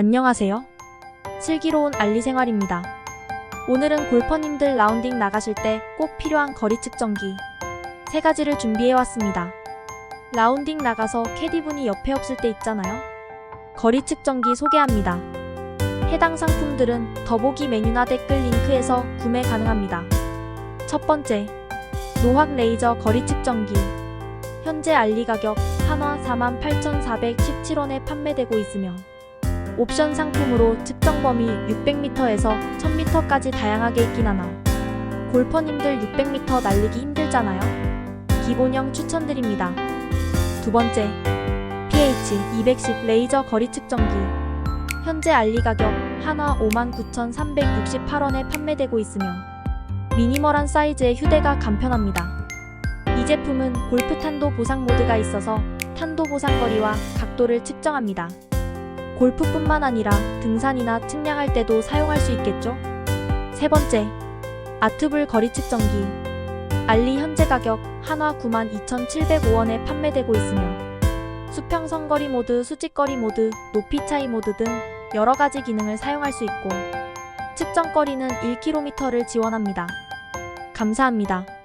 안녕하세요. 슬기로운 알리 생활입니다. 오늘은 골퍼님들 라운딩 나가실 때 꼭 필요한 거리 측정기 세 가지를 준비해 왔습니다. 라운딩 나가서 캐디분이 옆에 없을 때 있잖아요. 거리 측정기 소개합니다. 해당 상품들은 더보기 메뉴나 댓글 링크에서 구매 가능합니다. 첫 번째, 노확 레이저 거리 측정기. 현재 알리 가격 한화 48,417원에 판매되고 있으며 옵션 상품으로 측정 범위 600m에서 1000m까지 다양하게 있긴 하나 골퍼님들 600m 날리기 힘들잖아요. 기본형 추천드립니다. 두 번째, PH 210 레이저 거리 측정기. 현재 알리 가격 한화 59,368원에 판매되고 있으며 미니멀한 사이즈의 휴대가 간편합니다. 이 제품은 골프 탄도 보상 모드가 있어서 탄도 보상 거리와 각도를 측정합니다. 골프뿐만 아니라 등산이나 측량할 때도 사용할 수 있겠죠? 세 번째, 아트불 거리 측정기. 알리 현재 가격 한화 92,705원에 판매되고 있으며 수평선 거리 모드, 수직 거리 모드, 높이 차이 모드 등 여러 가지 기능을 사용할 수 있고 측정 거리는 1km를 지원합니다. 감사합니다.